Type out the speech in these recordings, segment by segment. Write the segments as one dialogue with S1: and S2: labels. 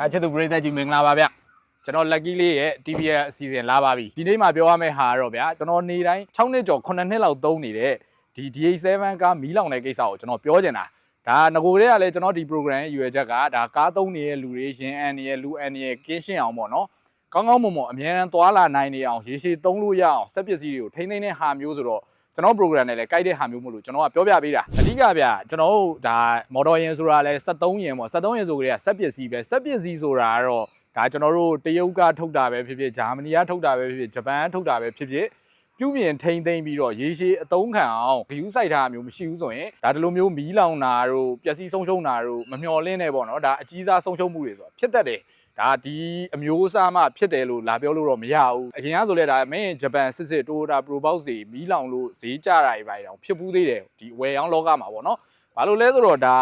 S1: ကာချစ်သူပရိသတ်ကြီးမင်္ဂလာပါဗျကျွန်တော် lucky လေးရဲ့ TVL အစီအစဉ်လာပါပြီဒီနေ့မှာပြောရမယ့်ဟာကတော့ဗျာကျွန်တော်နေတိုင်း6နှစ်ကျော်9နှစ်လောက်သုံးနေတဲ့ဒီ DA7 ကားမီးလောင်တဲ့ကိစ္စကိုကျွန်တော်ပြောချင်တာဒါငကိုတွေကလည်းကျွန်တော်ဒီ program ရဲ့ရွယ်ချက်ကဒါကားသုံးနေတဲ့လူတွေရင်အန်နေရဲ့လူအန်နေရဲ့ကင်းရှင်းအောင်ပေါ့နော်ကောင်းကောင်းမွန်မွန်အများအားသွားလာနိုင်နေအောင်ရေရှည်သုံးလို့ရအောင်စက်ပစ္စည်းတွေကိုထိန်းသိမ်းတဲ့ဟာမျိုးဆိုတော့ ကျွန်တော် program နဲ့လည်းကြိုက်တဲ့ဟာမျိုးမို့လို့ကျွန်တော်ကပြောပြပေးတာအဓိကဗျကျွန်တော်တို့ဒါ model ရင်ဆိုတာလည်း73ရင်ပေါ့73ရင်ဆိုကြတဲ့စက်ပစ္စည်းပဲစက်ပစ္စည်းဆိုတာကတော့ဒါကျွန်တော်တို့တရုတ်ကထုတ်တာပဲဖြစ်ဖြစ်ဂျာမနီကထုတ်တာပဲဖြစ်ဖြစ်ဂျပန်ကထုတ်တာပဲဖြစ်ဖြစ်ပြုပြင်ထိန်းသိမ်းပြီးတော့ရေရှည်အသုံးခံအောင်ဂယူးဆိုင်တာမျိုးမရှိဘူးဆိုရင်ဒါဒီလိုမျိုးမီးလောင်တာတို့ပျက်စီးဆုံးရှုံးတာတို့မမျှော်လင့်နဲ့ပေါ့နော်ဒါအကြီးစားဆုံးရှုံးမှုတွေဆိုတာဖြစ်တတ်တယ် ဒါဒီအမျိုးအစားမှဖြစ်တယ်လို့လာပြောလို့တော့မရဘူးအရင်ကဆိုလဲဒါမင်းဂျပန်စစ်စစ် Toyota Pro Box တွေမီးလောင်လို့ဈေးကျတာတွေပါတယ်တော့ဖြစ်ဘူးသေးတယ်ဒီဝယ်ရောင်းလောကမှာပေါ့နော်ဘာလို့လဲဆိုတော့ဒါ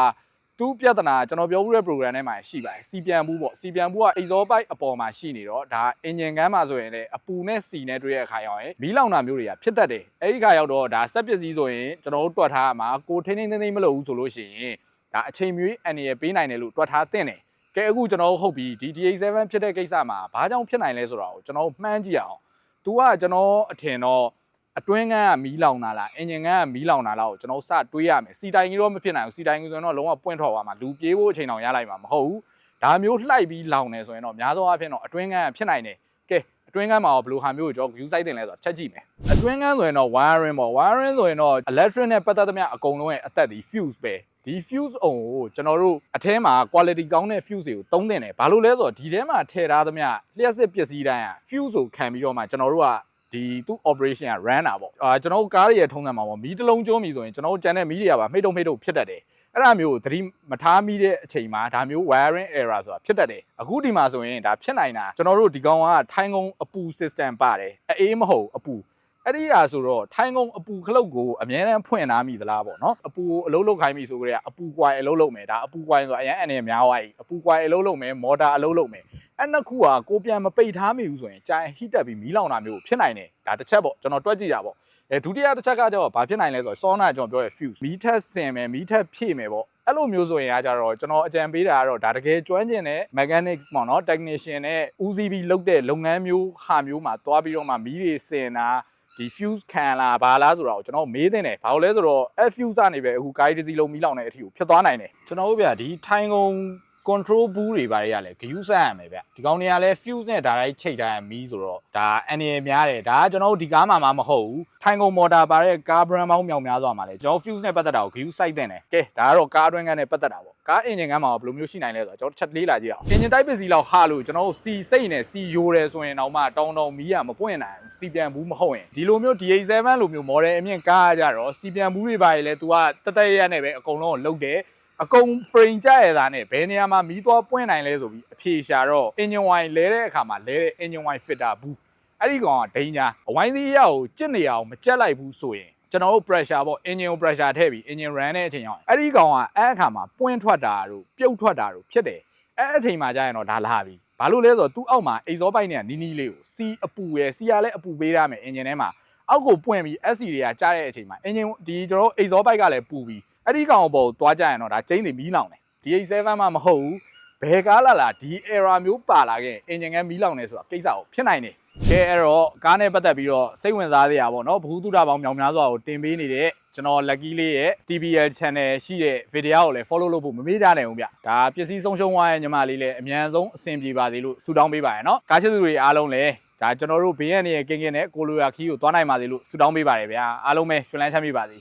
S1: သူပြဿနာကျွန်တော်ပြောမှုတဲ့ program ထဲမှာရှိပါတယ်စီပြန်ဘူးပေါ့စီပြန်ဘူးက exhaust pipe အပေါ်မှာရှိနေတော့ဒါ engine ကမ်းမှာဆိုရင်လည်းအပူနဲ့စီနဲ့တွေ့တဲ့အခါရောက်ရင်မီးလောင်တာမျိုးတွေကဖြစ်တတ်တယ်အဲ့ဒီခါရောက်တော့ဒါစက်ပစ္စည်းဆိုရင်ကျွန်တော်တို့တွက်ထားမှာကိုထိန်းထိန်းသိမ်းသိမ်းမလုပ်ဘူးဆိုလို့ရှိရင်ဒါအချိန်မျိုးအန်ရပေးနိုင်တယ်လို့တွက်ထားသင့်တယ် ကဲအခုကျွန်တော်တို့ဟုတ်ပြီဒီ DA7 ဖြစ်တဲ့ကိစ္စမှာဘာကြောင့်ဖြစ်နိုင်လဲဆိုတာကိုကျွန်တော်တို့မှန်းကြည့်အောင်။ तू ကကျွန်တော်အထင်တော့အတွင်းကန်းကမီးလောင်တာလားအင်ဂျင်ကန်းကမီးလောင်တာလားကိုကျွန်တော်စတွေးရမယ်။စီတိုင်ကြီးတော့မဖြစ်နိုင်ဘူး။စီတိုင်ကြီးဆိုရင်တော့လုံးဝပွင့်ထွက်သွားမှာလူပြေးဖို့အချိန်တောင်ရလိုက်မှာမဟုတ်ဘူး။ဒါမျိုးလှိုက်ပြီးလောင်နေဆိုရင်တော့များသောအားဖြင့်တော့အတွင်းကန်းကဖြစ်နိုင်တယ်။ကဲ အတွင်းကန်းမှာဘယ်လိုဟာမျိုးကိုကျွန်တော် view site တင်လဲဆိုတာချက်ကြည့်မယ်။အတွင်းကန်းဆိုရင်တော့ wiring ပေါ့ wiring ဆိုရင်တော့ electric နဲ့ပတ်သက်သမျှအကုန်လုံးရဲ့အသက်ဒီ fuse ပဲ။ဒီ fuse အုံကိုကျွန်တော်တို့အထဲမှာ quality ကောင်းတဲ့ fuse တွေကိုသုံးသင့်တယ်ဘာလို့လဲဆိုတော့ဒီထဲမှာထည့်ထားသမျှလျှက်စစ်ပစ္စည်းတိုင်းอ่ะ fuse ကိုခံပြီးတော့မှကျွန်တော်တို့ကဒီသူ့ operation က run တာပေါ့အာကျွန်တော်တို့ကားတွေရဲ့ထုံးစံမှာပေါ့မီးတစ်လုံးကျုံးပြီဆိုရင်ကျွန်တော်တို့ကြံတဲ့မီးတွေကပါမိတ်တုံမိတ်တုံဖြစ်တတ်တယ် အဲ့ဒါမျိုးကိုသတိမထားမိတဲ့အချိန်မှာဒါမျိုး wiring error ဆိုတာဖြစ်တတ်တယ်အခုဒီမှာဆိုရင်ဒါဖြစ်နိုင်တာကျွန်တော်တို့ဒီကောင်ကထိုင်းကုန်းအပူ system ပါတယ်အေးမဟုတ်အပူအဲ့ဒီဟာဆိုတော့ထိုင်းကုန်းအပူခလုတ်ကိုအများအားဖွင့်ထားမိသလားပေါ့နော်အပူကိုအလုံးလုံးခိုင်းပြီဆိုကြတဲ့အပူကွိုင်အလုံးလုံးမယ်ဒါအပူကွိုင်ဆိုအရင်အနေများသွားပြီအပူကွိုင်အလုံးလုံးမယ်မော်တာအလုံးလုံးမယ်အဲ့နှစ်ခုကကိုပြန်မပိတ်ထားမိဘူးဆိုရင်ကြာရင်ဟိတက်ပြီးမီးလောင်တာမျိုးဖြစ်နိုင်တယ်ဒါတစ်ချက်ပေါ့ကျွန်တော်တွက်ကြည့်တာပေါ့ အဲဒုတိယတစ်ချက်ကကျတော့ဘာဖြစ်နိုင်လဲဆိုတော့စောနာကျွန်တော်ပြောရ fuse မီးထက်ဆင်မယ်မီးထက်ဖြည့်မယ်ပေါ့အဲ့လိုမျိုးဆိုရင်ကကြတော့ကျွန်တော်အကြံပေးတာကတော့ဒါတကယ်ကျွမ်းကျင်တဲ့ mechanics ပေါ့နော် technician နဲ့ဦးစီးပြီးလုပ်တဲ့လုပ်ငန်းမျိုးဟာမျိုးမှာသွားပြီးတော့မှမီးတွေဆင်တာဒီ fuse ခံလားဘာလားဆိုတော့ကျွန်တော်မေးသင့်တယ်ဘာလို့လဲဆိုတော့ F fuse ကနေပဲအခု guide တစ်စီလုံးမီးလောင်တဲ့အထိကိုဖြစ်သွားနိုင်တယ်ကျွန်တော်တို့ဗျဒီထိုင်ကုန် control ဘူးတွေဘာတွေကလည်းဂယူးဆက်ရမယ်ဗျဒီကောင်တွေကလည်း fuse နဲ့ direct ချိတ်ထားရမီးဆိုတော့ဒါအန်ရများတယ်ဒါကကျွန်တော်တို့ဒီကားမှာမှမဟုတ်ဘူးထိုင်ကုန် motor ပါတဲ့ကား brand ပေါင်းမြောက်များစွာမှာလေကျွန်တော် fuse နဲ့ပတ်သက်တာကိုဂယူးစိုက်တဲ့တယ်ကဲဒါကတော့ကားအတွင်းကန်းနဲ့ပတ်သက်တာပေါ့ကား engine ကန်းမှာဘယ်လိုမျိုးရှိနိုင်လဲဆိုတော့ကျွန်တော်ချက်လေးလာကြည့်အောင် engine type ပစ္စည်းလောက်ဟာလို့ကျွန်တော်တို့စီစိတ်နဲ့စီယိုတယ်ဆိုရင်တော့မှတောင်းတောင်းမီးရမပွင့်နိုင်ဘူးစီပြန်ဘူးမဟုတ်ရင်ဒီလိုမျိုး DA7 လိုမျိုး model အမြင့်ကားကြတော့စီပြန်ဘူးတွေပါလေ तू ကတက်တက်ရရနဲ့ပဲအကုန်လုံးကိုလုတ်တယ် အကုန် frame ကြရတာနဲ့ဘယ်နေရာမှာမီးသွားပွင့်နိုင်လဲဆိုပြီးအဖြေရှာတော့ engine wine လဲတဲ့အခါမှာလဲတဲ့ engine wine fitter ဘူးအဲ့ဒီကောင်ကဒိန်ညာအဝိုင်းစည်းရကိုကြစ်နေအောင်မကြက်လိုက်ဘူးဆိုရင်ကျွန်တော်တို့ pressure ပေါ့ engine ကို pressure ထည့်ပြီး engine run တဲ့အချိန်ရောက်အဲ့ဒီကောင်ကအဲ့အခါမှာပွင့်ထွက်တာတို့ပြုတ်ထွက်တာတို့ဖြစ်တယ်အဲ့အချိန်မှာကြာရင်တော့ဒါလာပြီဘာလို့လဲဆိုတော့သူ့အောက်မှာ exhaust pipe နဲ့နီးနီးလေးကိုစီအပူရယ်စီရလည်းအပူပေးရမယ် engine ထဲမှာအောက်ကိုပွင့်ပြီး SC တွေကကြားတဲ့အချိန်မှာ engine ဒီကျွန်တော်တို့ exhaust pipe ကလည်းပူပြီး အဲ့ဒီကောင်ပေါ်ကိုသွားကြရင်တော့ဒါကျင်းနေမီးလောင်တယ် DA7 မှမဟုတ်ဘူးဘယ်ကားလာလာဒီ error မျိုးပါလာခဲ့အင်ဂျင်ကမီးလောင်နေဆိုတာကိစ္စကိုဖြစ်နိုင်တယ်ကဲအဲ့တော့ကားနဲ့ပတ်သက်ပြီးတော့စိတ်ဝင်စားစရာပေါ့နော်ဘ ഹു တုဒပေါင်းမြောင်များစွာကိုတင်ပေးနေတဲ့ကျွန်တော် lucky လေးရဲ့ TBL channel ရှိတဲ့ဗီဒီယိုကိုလည်း follow လုပ်ဖို့မမေ့ကြနိုင်ဘူးဗျဒါပစ္စည်းဆုံးရှုံးသွားတဲ့ညီမလေးလည်းအမြန်ဆုံးအဆင်ပြေပါစေလို့ဆုတောင်းပေးပါရနော်ကားချစ်သူတွေအားလုံးလည်းဒါကျွန်တော်တို့ဘေးရန်ရဲ့ကင်းကင်းနဲ့ကိုလိုရာခီးကိုသွားနိုင်ပါစေလို့ဆုတောင်းပေးပါတယ်ဗျာအားလုံးပဲရှင်လန်းချမ်းမြေပါစေ